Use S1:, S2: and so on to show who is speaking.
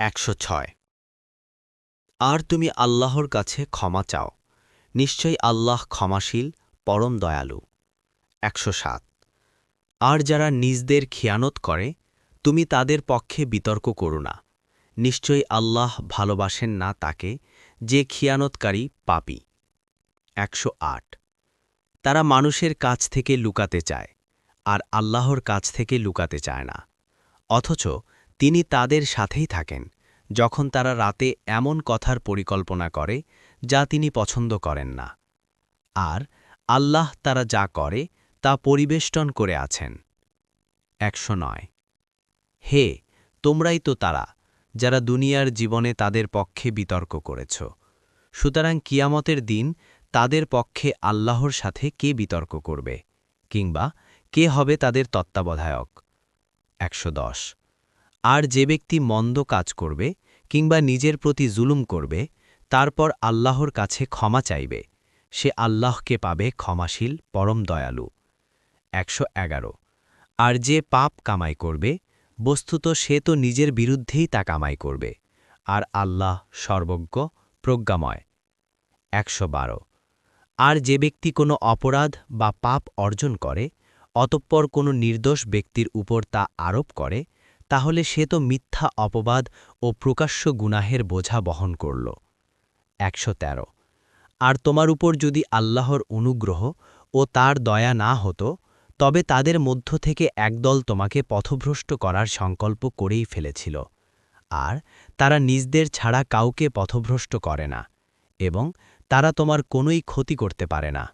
S1: একশো ছয়। আর তুমি আল্লাহর কাছে ক্ষমা চাও, নিশ্চয়ই আল্লাহ ক্ষমাশীল, পরম দয়ালু। একশো সাত। আর যারা নিজদের খিয়ানত করে, তুমি তাদের পক্ষে বিতর্ক করো না, নিশ্চয়ই আল্লাহ ভালোবাসেন না তাকে, যে খিয়ানতকারী পাপী। একশো তারা মানুষের কাছ থেকে লুকাতে চায়, আর আল্লাহর কাছ থেকে লুকাতে চায় না, অথচ তিনি তাদের সাথেই থাকেন, যখন তারা রাতে এমন কথার পরিকল্পনা করে যা তিনি পছন্দ করেন না। আর আল্লাহ তারা যা করে তা পরিবেষ্টন করে আছেন। একশো নয়। হে, তোমরাই তো তারা, যারা দুনিয়ার জীবনে তাদের পক্ষে বিতর্ক করেছ। সুতরাং কিয়ামতের দিন তাদের পক্ষে আল্লাহর সাথে কে বিতর্ক করবে, কিংবা কে হবে তাদের তত্ত্বাবধায়ক? একশো দশ। আর যে ব্যক্তি মন্দ কাজ করবে কিংবা নিজের প্রতি জুলুম করবে, তারপর আল্লাহর কাছে ক্ষমা চাইবে। সে আল্লাহকে পাবে ক্ষমাশীল, পরম দয়ালু। একশো এগারো। আর যে পাপ কামাই করবে, বস্তুত সে তো নিজের বিরুদ্ধেই তা কামাই করবে। আর আল্লাহ সর্বজ্ঞ, প্রজ্ঞাময়। একশ বারো। আর যে ব্যক্তি কোনো অপরাধ বা পাপ অর্জন করে, অতঃপর কোনো নির্দোষ ব্যক্তির উপর তা আরোপ করে তাহলে সে তো মিথ্যা অপবাদ ও প্রকাশ্য গুনাহের বোঝা বহন করল। একশো তেরো। আর তোমার উপর যদি আল্লাহর অনুগ্রহ ও তার দয়া না হতো, তবে তাদের মধ্য থেকে একদল তোমাকে পথভ্রষ্ট করার সংকল্প করেই ফেলেছিল। আর তারা নিজদের ছাড়া কাউকে পথভ্রষ্ট করে না, এবং তারা তোমার কোনোই ক্ষতি করতে পারে না।